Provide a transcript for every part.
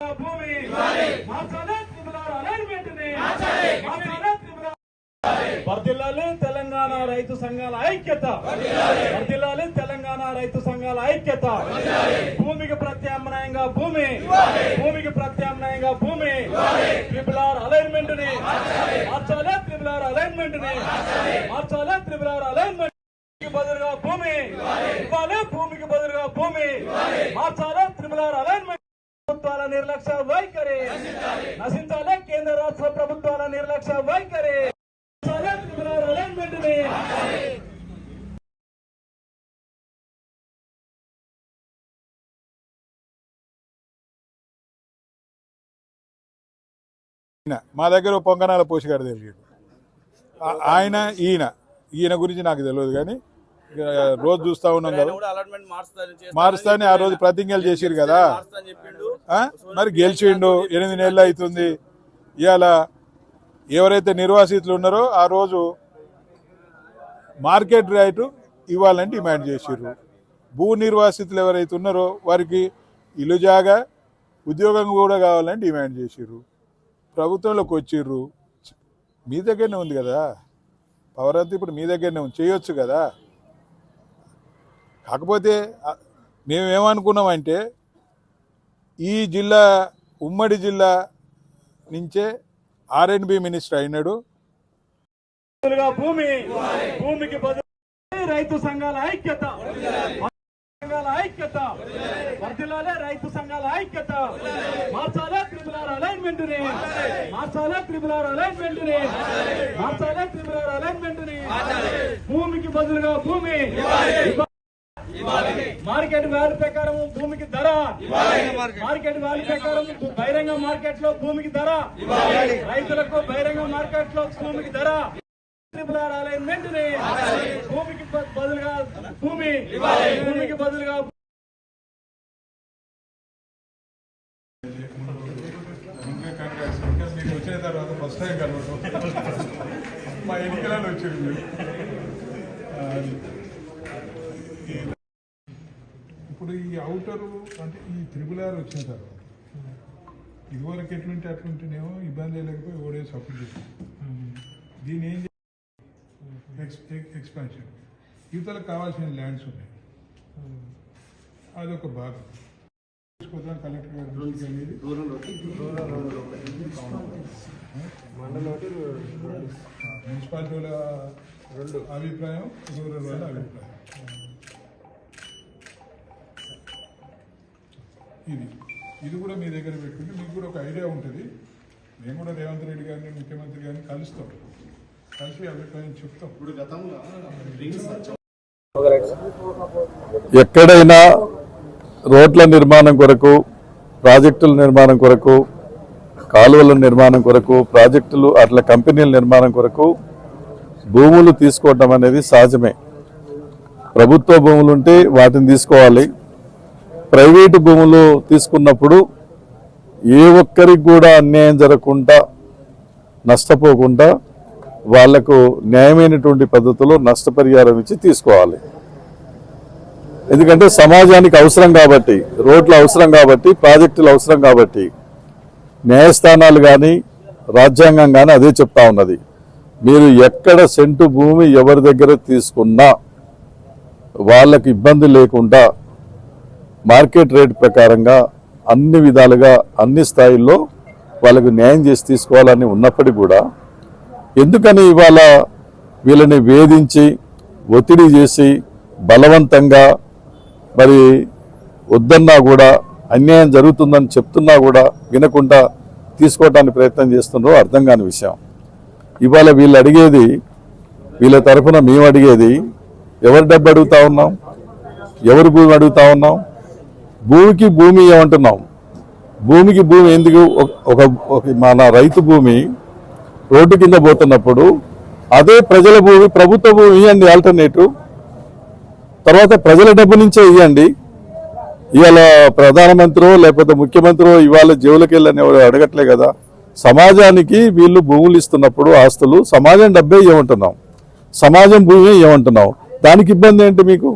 భూమి. మార్చాలి త్రిపులార్ అలైన్మెంట్ని మార్చాలి త్రిపులార్ వర్ధిల్లాలి తెలంగాణ రైతు సంఘాల ఐక్యత. వర్ధిల్లాలి తెలంగాణ రైతు సంఘాల ఐక్యత. భూమికి ప్రత్యామ్నాయంగా భూమి. భూమికి ప్రత్యామ్నాయంగా భూమి. ట్రిపుల్ ఆర్ అలైన్మెంట్ని మార్చాలి ట్రిపుల్ ఆర్ అలైన్మెంట్ని మార్చాలి ట్రిపుల్ ఆర్ అలైన్మెంట్ భూమికి బదులుగా భూమి. ఇవ్వాలి. భూమికి బదులుగా భూమి. మార్చాలి ట్రిపుల్ ఆర్ అలైన్మెంట్. నిర్లక్ష్య వైఖరి. నశించాలి కేంద్ర రాష్ట్ర ప్రభుత్వాల నిర్లక్ష్య వైఖరి. మా దగ్గర పొంగనాల పోషగాడు తెలియదు. ఆయన ఈయన ఈయన గురించి నాకు తెలియదు కానీ రోజు చూస్తా ఉన్నాం కదా. మారుస్తాని ఆ రోజు ప్రతిజ్ఞలు చేసిరు కదా? మరి గెలిచిండు ఎనిమిది నెలలు అవుతుంది. ఇవాళ ఎవరైతే నిర్వాసితులు ఉన్నారో ఆ రోజు మార్కెట్ రైటు ఇవ్వాలని డిమాండ్ చేసిర్రు. భూ నిర్వాసితులు ఎవరైతే ఉన్నారో వారికి ఇల్లు జాగా ఉద్యోగం కూడా కావాలని డిమాండ్ చేసిర్రు. ప్రభుత్వంలోకి వచ్చిర్రు. మీ దగ్గరనే ఉంది కదా? పవర్ అంతా ఇప్పుడు మీ దగ్గరనే ఉంది. చేయొచ్చు కదా? కాకపోతే మేమేమనుకున్నామంటే ఈ జిల్లా ఉమ్మడి జిల్లా నుంచే ఆర్ఎన్బి మినిస్టర్ అయినాడు. బదులుగా భూమి భూమికి బదులు రైతు సంఘాల ఐక్యత. సంఘాల ఐక్యత. వర్ధిల్లాలే రైతు సంఘాల ఐక్యత. మార్చాలే త్రిపులార్ అలైన్మెంట్ని మార్చాలే త్రిపులార్ అలైన్మెంట్ని మార్చాలే త్రిపుల అలైన్మెంట్ని భూమికి బదులుగా భూమి. మార్కెట్ వాల్యూ ప్రకారం భూమికి ధర. మార్కెట్ వాల్యూ ప్రకారం బహిరంగ మార్కెట్లో భూమికి ధర. రైతులకు బహిరంగ మార్కెట్లో భూమికి ధర. ట్రిపుల్ ఆర్ భూమికి బదులుగా భూమి. భూమికి బదులుగా మీకు వచ్చిన తర్వాత ఫస్ట్ టైం కలవటం మా ఎన్నికలలో వచ్చారు మీరు ఆ, అది. ఈ- ఇప్పుడు ఈ అవుటరు అంటే ఈ త్రిబుల్ ఆర్ వచ్చిన తర్వాత ఇదివరకు ఎట్లుంటే అట్లుంటేనేమో ఇబ్బంది లేకపోయి ఓడే సపోర్ట్ చేస్తాం దీని ఏం ఎక్స్ ఎక్స్పాన్షన్ యువతలకు కావాల్సిన ల్యాండ్స్ ఉన్నాయి. అదొక భాగం. తీసుకొద్దాం కలెక్టర్ గారు అనేది మున్సిపాలిటీ వాళ్ళ రెండు అభిప్రాయం రూరల్ వాళ్ళ అభిప్రాయం. ఇది. ఇది కూడా మీ దగ్గర పెట్టుకుంటే మీకు కూడా ఒక ఐడియా ఉంటుంది. మేము కూడా రేవంత్ రెడ్డి గారిని ముఖ్యమంత్రి గారిని కలుస్తాం. కలిసి అభిప్రాయం చెప్తాం. ఎక్కడైనా రోడ్ల నిర్మాణం కొరకు ప్రాజెక్టుల నిర్మాణం కొరకు కాలువల నిర్మాణం కొరకు ప్రాజెక్టులు అట్లా కంపెనీల నిర్మాణం కొరకు భూములు తీసుకోవటం అనేది సహజమే. ప్రభుత్వ భూములు ఉంటే వాటిని తీసుకోవాలి. ప్రైవేటు భూములు తీసుకున్నప్పుడు ఏ ఒక్కరికి కూడా అన్యాయం జరగకుండా నష్టపోకుండా వాళ్ళకు న్యాయమైనటువంటి పద్ధతిలో నష్టపరిహారం ఇచ్చి తీసుకోవాలి. ఎందుకంటే సమాజానికి అవసరం కాబట్టి రోడ్లు అవసరం కాబట్టి ప్రాజెక్టులు అవసరం కాబట్టి న్యాయస్థానాలు కానీ రాజ్యాంగం కానీ అదే చెప్తా ఉన్నది. మీరు ఎక్కడ సెంటు భూమి ఎవరి దగ్గర తీసుకున్నా వాళ్ళకి ఇబ్బంది లేకుండా మార్కెట్ రేట్ ప్రకారంగా అన్ని విధాలుగా అన్ని స్థాయిల్లో వాళ్ళకు న్యాయం చేసి తీసుకోవాలని ఉన్నప్పటికీ కూడా ఎందుకని ఇవాళ వీళ్ళని వేధించి ఒత్తిడి చేసి బలవంతంగా మరి వద్దన్నా కూడా అన్యాయం జరుగుతుందని చెప్తున్నా కూడా వినకుండా తీసుకోవటానికి ప్రయత్నం చేస్తున్నారో అర్థం కాని విషయం. ఇవాళ వీళ్ళు అడిగేది వీళ్ళ తరఫున మేము అడిగేది ఎవరి డబ్బు అడుగుతా ఉన్నాం? ఎవరి భూమి అడుగుతా ఉన్నాం? భూమికి భూమి ఏమంటున్నాం? భూమికి భూమి ఎందుకు? ఒక- ఒక మన రైతు భూమి రోడ్డు కింద పోతున్నప్పుడు అదే ప్రజల భూమి ప్రభుత్వ భూమి ఇవ్వండి ఆల్టర్నేటివ్ తర్వాత ప్రజల డబ్బు నుంచే ఇవ్వండి ఇవాళ ప్రధానమంత్రి లేకపోతే ముఖ్యమంత్రి ఇవాళ జేబులకి వెళ్ళని ఎవరు అడగట్లే కదా. సమాజానికి వీళ్ళు భూములు ఇస్తున్నప్పుడు ఆస్తులు సమాజం డబ్బే ఇవ్వమంటున్నాం సమాజం భూమి ఇవ్వమంటున్నాం దానికి ఇబ్బంది ఏంటి మీకు?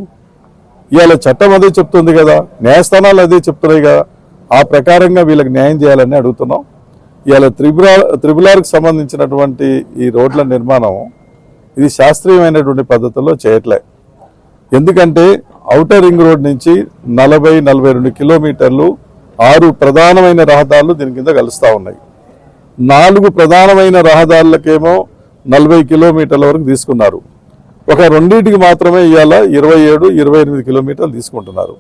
ఇవాళ చట్టం అదే చెప్తుంది కదా న్యాయస్థానాలు అదే చెప్తున్నాయి కదా ఆ ప్రకారంగా వీళ్ళకి న్యాయం చేయాలని అడుగుతున్నాం. ఇవాళ త్రిపుర త్రిపులార్కి సంబంధించినటువంటి ఈ రోడ్ల నిర్మాణం ఇది శాస్త్రీయమైనటువంటి పద్ధతిలో చేయట్లే. ఎందుకంటే ఔటర్ రింగ్ రోడ్ నుంచి నలభై నలభై రెండు కిలోమీటర్లు ఆరు ప్రధానమైన రహదారులు దీని కింద కలుస్తూ ఉన్నాయి. నాలుగు ప్రధానమైన రహదారులకేమో నలభై కిలోమీటర్ల వరకు తీసుకున్నారు. ఒక రెండింటికి మాత్రమే ఇవాళ ఇరవై ఏడు ఇరవై ఎనిమిది కిలోమీటర్లు తీసుకుంటున్నారు.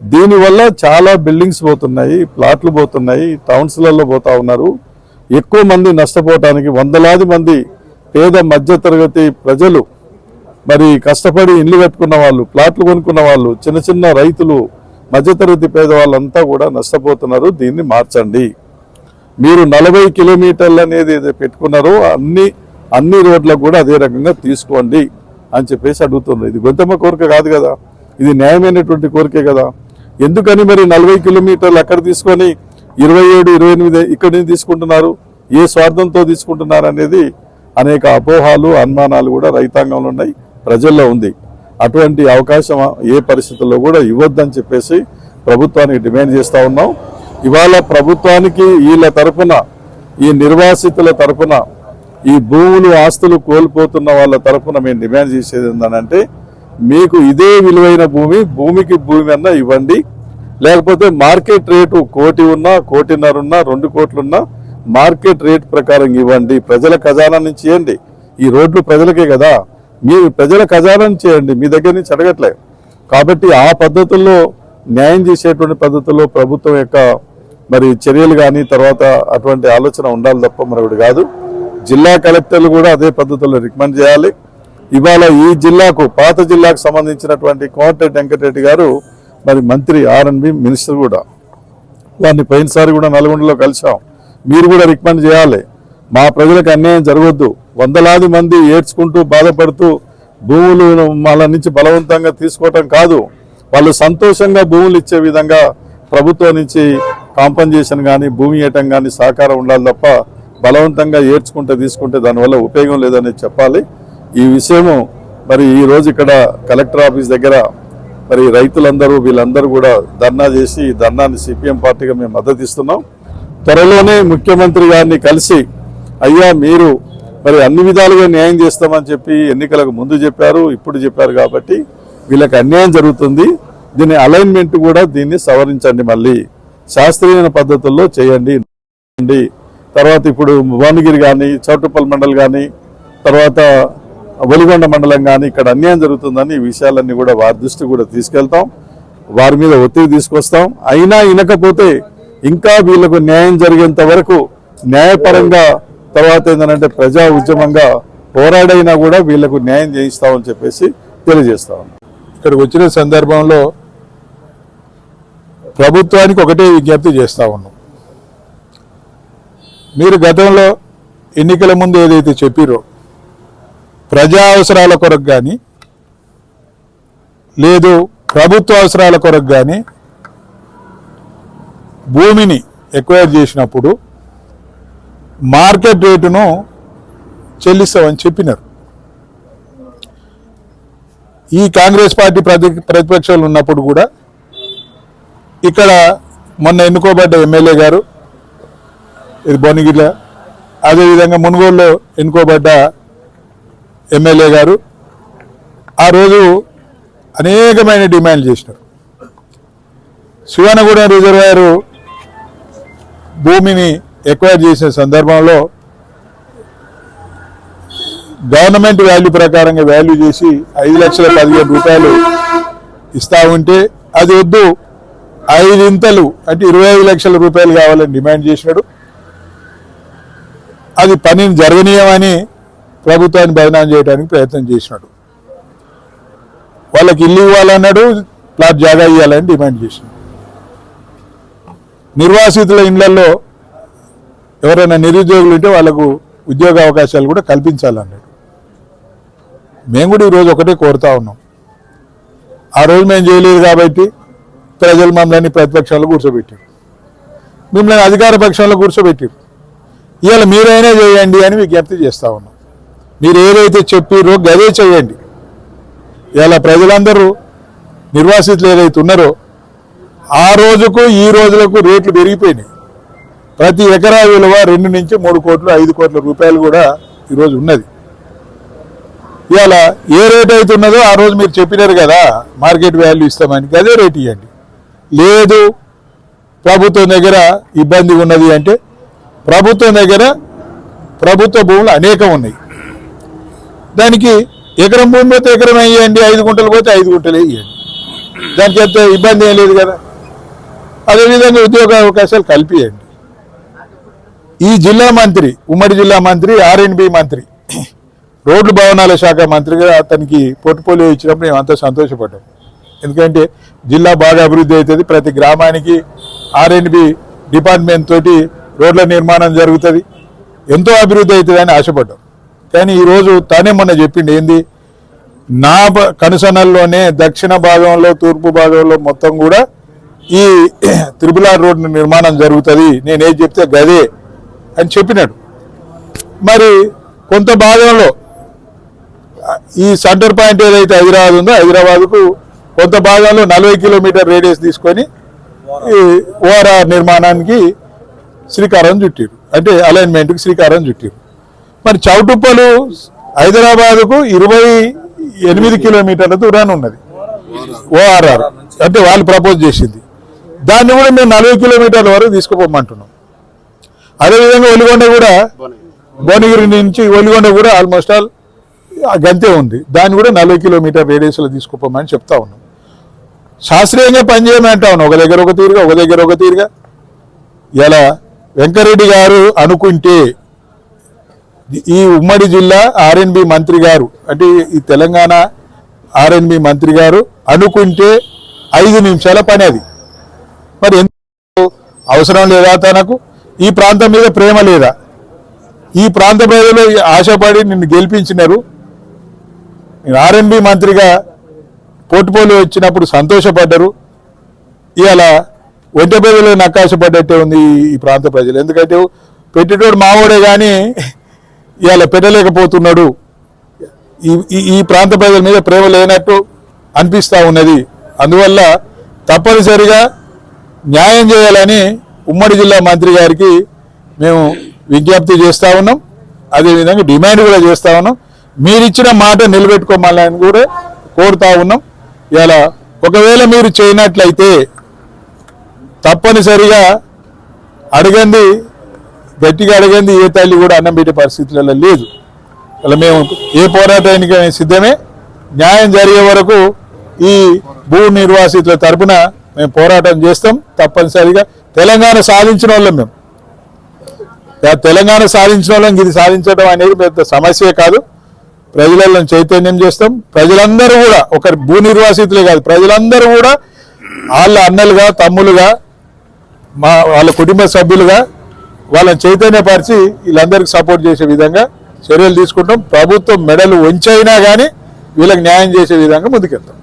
దీనివల్ల చాలా బిల్డింగ్స్ పోతున్నాయి ప్లాట్లు పోతున్నాయి టౌన్స్లలో పోతా ఉన్నారు. ఎక్కువ మంది నష్టపోవటానికి వందలాది మంది పేద మధ్యతరగతి ప్రజలు మరి కష్టపడి ఇల్లు కట్టుకున్న వాళ్ళు ప్లాట్లు కొనుక్కున్న వాళ్ళు చిన్న చిన్న రైతులు మధ్యతరగతి పేదవాళ్ళంతా కూడా నష్టపోతున్నారు. దీన్ని మార్చండి. మీరు నలభై కిలోమీటర్లు అనేది పెట్టుకున్నారో అన్ని అన్ని రోడ్లకు కూడా అదే రకంగా తీసుకోండి. అని చెప్పేసి అడుగుతున్నారు ఇది గొంతమ్మ కోరిక కాదు కదా. ఇది న్యాయమైనటువంటి కోరికే కదా. ఎందుకని మరి నలభై కిలోమీటర్లు అక్కడ తీసుకొని ఇరవై ఏడు ఇరవై ఎనిమిది ఇక్కడి నుంచి తీసుకుంటున్నారు? ఏ స్వార్థంతో తీసుకుంటున్నారు అనేది అనేక అపోహాలు అనుమానాలు కూడా రైతాంగంలో ఉన్నాయి ప్రజల్లో ఉంది. అటువంటి అవకాశం ఏ పరిస్థితుల్లో కూడా ఇవ్వద్దని చెప్పేసి ప్రభుత్వానికి డిమాండ్ చేస్తూ ఉన్నాం. ఇవాళ ప్రభుత్వానికి వీళ్ళ తరఫున ఈ నిర్వాసితుల తరపున ఈ భూములు ఆస్తులు కోల్పోతున్న వాళ్ళ తరఫున మేము డిమాండ్ చేసేది ఏంటంటే మీకు ఇదే విలువైన భూమి భూమికి భూమి అన్నా ఇవ్వండి. లేకపోతే మార్కెట్ రేటు కోటి ఉన్నా కోటిన్నర ఉన్నా రెండు కోట్లున్నా మార్కెట్ రేట్ ప్రకారం ఇవ్వండి. ప్రజల ఖజానా నుంచి ఇవ్వండి. ఈ రోడ్లు ప్రజలకే కదా. మీరు ప్రజల ఖజానా నుంచి చేయండి మీ దగ్గర నుంచి అడగట్లేదు. కాబట్టి ఆ పద్ధతుల్లో న్యాయం చేసేటువంటి పద్ధతుల్లో ప్రభుత్వం యొక్క మరి చర్యలు కానీ తర్వాత అటువంటి ఆలోచన ఉండాలి తప్ప మరొకటి కాదు. జిల్లా కలెక్టర్లు కూడా అదే పద్ధతిలో రికమెండ్ చేయాలి. ఇవాళ ఈ జిల్లాకు పాత జిల్లాకు సంబంధించినటువంటి కోమటిరెడ్డి వెంకటరెడ్డి గారు మరి మంత్రి ఆర్ఎన్బి మినిస్టర్ కూడా. వారిని పోయినసారి కూడా నల్గొండలో కలిసాం మీరు కూడా రికమెండ్ చేయాలి. మా ప్రజలకు అన్యాయం జరగొద్దు. వందలాది మంది ఏడ్చుకుంటూ బాధపడుతూ భూములు వాళ్ళ నుంచి బలవంతంగా తీసుకోవటం కాదు. వాళ్ళు సంతోషంగా భూములు ఇచ్చే విధంగా ప్రభుత్వం నుంచి కాంపన్సేషన్ కానీ భూమి ఇవ్వటం కానీ సహకారం ఉండాలి తప్ప బలవంతంగా ఏడ్చుకుంటే తీసుకుంటే దానివల్ల ఉపయోగం లేదని చెప్పాలి. ఈ విషయము మరి ఈ రోజు ఇక్కడ కలెక్టర్ ఆఫీస్ దగ్గర మరి రైతులందరూ వీళ్ళందరూ కూడా ధర్నా చేసి ఈ ధర్నాన్ని సిపిఎం పార్టీగా మేము మద్దతు ఇస్తున్నాం త్వరలోనే ముఖ్యమంత్రి గారిని కలిసి అయ్యా మీరు మరి అన్ని విధాలుగా న్యాయం చేస్తామని చెప్పి ఎన్నికలకు ముందు చెప్పారు ఇప్పుడు చెప్పారు కాబట్టి వీళ్ళకి అన్యాయం జరుగుతుంది. దీని అలైన్మెంట్ కూడా దీన్ని సవరించండి మళ్ళీ. శాస్త్రీయ పద్ధతుల్లో చేయండి. తర్వాత ఇప్పుడు భువనగిరి కానీ చౌటుప్పల్ మండల్ కానీ తర్వాత ఒలిగొండ మండలం కానీ ఇక్కడ అన్యాయం జరుగుతుందని ఈ విషయాలన్నీ కూడా వారి దృష్టి కూడా తీసుకెళ్తాం. వారి మీద ఒత్తిడి తీసుకొస్తాం. అయినా వినకపోతే ఇంకా వీళ్ళకు న్యాయం జరిగేంత వరకు న్యాయపరంగా తర్వాత ఏంటంటే ప్రజా ఉద్యమంగా పోరాడైనా కూడా వీళ్ళకు న్యాయం చేయిస్తామని చెప్పేసి తెలియజేస్తాం ఇక్కడికి వచ్చిన సందర్భంలో ప్రభుత్వానికి ఒకటే విజ్ఞప్తి చేస్తా ఉన్నాం. మీరు గతంలో ఎన్నికల ముందు ఏదైతే చెప్పిరో ప్రజా అవసరాల కొరకు కానీ లేదు ప్రభుత్వ అవసరాల కొరకు కానీ భూమిని ఎక్వైర్ చేసినప్పుడు మార్కెట్ రేటును చెల్లిస్తామని చెప్పినారు. ఈ కాంగ్రెస్ పార్టీ ప్రతి ప్రతిపక్షాలు ఉన్నప్పుడు కూడా ఇక్కడ మొన్న ఎన్నుకోబడ్డ ఎమ్మెల్యే గారు ఇది భువనగిరిలో అదేవిధంగా మునుగోలులో ఎన్నుకోబడ్డ ఎమ్మెల్యే గారు ఆ రోజు అనేకమైన డిమాండ్లు చేసినారు. శివనగూడెం రిజర్వాయర్ భూమిని ఎక్వైర్ చేసిన సందర్భంలో గవర్నమెంట్ వాల్యూ ప్రకారంగా వాల్యూ చేసి ఐదు లక్షల పదిహేను రూపాయలు ఇస్తా ఉంటే అది వద్దు ఐదింతలు అంటే ఇరవై ఐదు లక్షల రూపాయలు కావాలని డిమాండ్ చేసినాడు. అది పనిని జరగనీయమని ప్రభుత్వాన్ని బదనాం చేయడానికి ప్రయత్నం చేసినాడు. వాళ్ళకి ఇల్లు ఇవ్వాలన్నాడు ప్లాట్ జాగా ఇవ్వాలని డిమాండ్ చేసినాడు నిర్వాసితుల ఇళ్ళలో ఎవరైనా నిరుద్యోగులు ఉంటే వాళ్ళకు ఉద్యోగ అవకాశాలు కూడా కల్పించాలన్నాడు. మేము కూడా ఈరోజు ఒకటే కోరుతా ఉన్నాం. ఆ రోజు మేము చేయలేదు కాబట్టి ప్రజలు మమ్మల్ని ప్రతిపక్షాలు కూర్చోబెట్టారు. మిమ్మల్ని అధికార పక్షంలో కూర్చోబెట్టారు. ఇవాళ మీరైనా చేయండి అని విజ్ఞప్తి చేస్తా ఉన్నాం. మీరు ఏదైతే చెప్పారో గదే చేయండి. ఇవాళ ప్రజలందరూ నిర్వాసితులు ఏదైతే ఉన్నారో ఆ రోజుకు ఈ రోజులకు రేట్లు పెరిగిపోయినాయి. ప్రతి ఎకరా విలువ రెండు నుంచి మూడు కోట్లు ఐదు కోట్ల రూపాయలు కూడా ఈరోజు ఉన్నది. ఇవాళ ఏ రేట్ అయితే ఉన్నదో ఆ రోజు మీరు చెప్పినారు కదా మార్కెట్ వాల్యూ ఇస్తామని అదే రేట్ ఇవ్వండి లేదు ప్రభుత్వం దగ్గర ఇబ్బంది ఉన్నది అంటే ప్రభుత్వం దగ్గర ప్రభుత్వ భూములు అనేకం ఉన్నాయి. దానికి ఎకరం భూమి పోతే ఎకరం వేయండి ఐదు గుంటలు పోతే ఐదు గుంటలు వేయండి. దానికి ఎంత ఇబ్బంది ఏం లేదు కదా. అదేవిధంగా ఉద్యోగ అవకాశాలు కల్పియండి. ఈ జిల్లా మంత్రి ఉమ్మడి జిల్లా మంత్రి ఆర్ఎండ్బి మంత్రి రోడ్లు భవనాల శాఖ మంత్రిగా అతనికి పోర్ట్ఫోలియో ఇచ్చినప్పుడు మేము అంతా సంతోషపడ్డాం. ఎందుకంటే జిల్లా బాగా అభివృద్ధి అవుతుంది. ప్రతి గ్రామానికి ఆర్ఎండ్బి డిపార్ట్మెంట్ తోటి రోడ్ల నిర్మాణం జరుగుతుంది. ఎంతో అభివృద్ధి అవుతుందని ఆశపడ్డాం. కానీ ఈరోజు తానే మొన్న చెప్పిండు ఏంది? నా కనుసనల్లోనే దక్షిణ భాగంలో తూర్పు భాగంలో మొత్తం కూడా ఈ త్రిపుల రోడ్డు నిర్మాణం జరుగుతుంది. నేనేం చెప్తే గదే అని చెప్పినాడు. మరి కొంత భాగంలో ఈ సెంటర్ పాయింట్ ఏదైతే హైదరాబాద్ ఉందో హైదరాబాద్కు కొంత భాగంలో నలభై కిలోమీటర్ రేడియస్ తీసుకొని ఈ ఓఆర్ఆర్ నిర్మాణానికి శ్రీకారం చుట్టారు. అంటే అలైన్మెంట్కి శ్రీకారం చుట్టారు. మరి చౌటుప్పలు హైదరాబాద్కు ఇరవై ఎనిమిది కిలోమీటర్ల దూరాన్ని ఉన్నది. ఓఆర్ఆర్ అంటే వాళ్ళు ప్రపోజ్ చేసింది. దాన్ని కూడా మేము నలభై కిలోమీటర్ల వరకు తీసుకుపోమంటున్నాం. అదేవిధంగా ఒలిగొండ కూడా భువనగిరి నుంచి ఒలిగొండ కూడా ఆల్మోస్ట్ ఆల్ గంతే ఉంది. దాన్ని కూడా నలభై కిలోమీటర్ రేడియస్లో తీసుకుపోమని చెప్తా ఉన్నాం. శాస్త్రీయంగా పనిచేయమంటా ఉన్నాం. ఒక దగ్గర ఒక తీరుగా ఒక దగ్గర ఒక తీరుగా. ఎలా? వెంకరెడ్డి గారు అనుకుంటే ఈ ఉమ్మడి జిల్లా ఆర్ఎన్బి మంత్రి గారు అంటే ఈ తెలంగాణ ఆర్ఎన్బి మంత్రి గారు అనుకుంటే ఐదు నిమిషాల పని అది. మరి ఎందుకు? అవసరం లేదా తనకు? ఈ ప్రాంతం మీద ప్రేమ లేదా? ఈ ప్రాంత ప్రజలు ఆశపడి నిన్ను గెలిపించినారు. ఆర్ఎన్బి మంత్రిగా పోర్ట్ఫోలియో వచ్చినప్పుడు సంతోషపడ్డారు. ఇలా ఒంటె ప్రజలు నక్కాశపడ్డట్టే ఉంది ఈ- ప్రాంత ప్రజలు. ఎందుకంటే పెట్టేటోడు మావోడే కానీ ఇవాళ పెట్టలేకపోతున్నాడు. ఈ ఈ- ప్రాంత ప్రజల మీద ప్రేమ లేనట్టు అనిపిస్తూ ఉన్నది. అందువల్ల తప్పనిసరిగా న్యాయం చేయాలని ఉమ్మడి జిల్లా మంత్రి గారికి మేము విజ్ఞప్తి చేస్తా ఉన్నాం. అదేవిధంగా డిమాండ్ కూడా చేస్తా ఉన్నాం. మీరిచ్చిన మాట నిలబెట్టుకోమాలని కూడా కోరుతా ఉన్నాం. ఇలా ఒకవేళ మీరు చేయనట్లయితే తప్పనిసరిగా అడగండి గట్టిగా అడగండి ఏ తల్లి కూడా అన్నం పెట్టే పరిస్థితులలో లేదు. అలా మేము ఏ పోరాటానికి సిద్ధమే. న్యాయం జరిగే వరకు ఈ భూ నిర్వాసితుల తరపున మేము పోరాటం చేస్తాం. తప్పనిసరిగా తెలంగాణ సాధించిన వాళ్ళం మేము. తెలంగాణ సాధించిన వాళ్ళం ఇది సాధించడం అనేది పెద్ద సమస్యే కాదు. ప్రజలలో చైతన్యం చేస్తాం. ప్రజలందరూ కూడా ఒక భూ నిర్వాసితులే కాదు ప్రజలందరూ కూడా వాళ్ళ అన్నలుగా తమ్ములుగా మా వాళ్ళ కుటుంబ సభ్యులుగా వాళ్ళని చైతన్యపరిచి వీళ్ళందరికీ సపోర్ట్ చేసే విధంగా చర్యలు తీసుకుంటాం. ప్రభుత్వం మెడలు వంచైనా కానీ వీళ్ళకి న్యాయం చేసే విధంగా ముందుకెళ్తాం.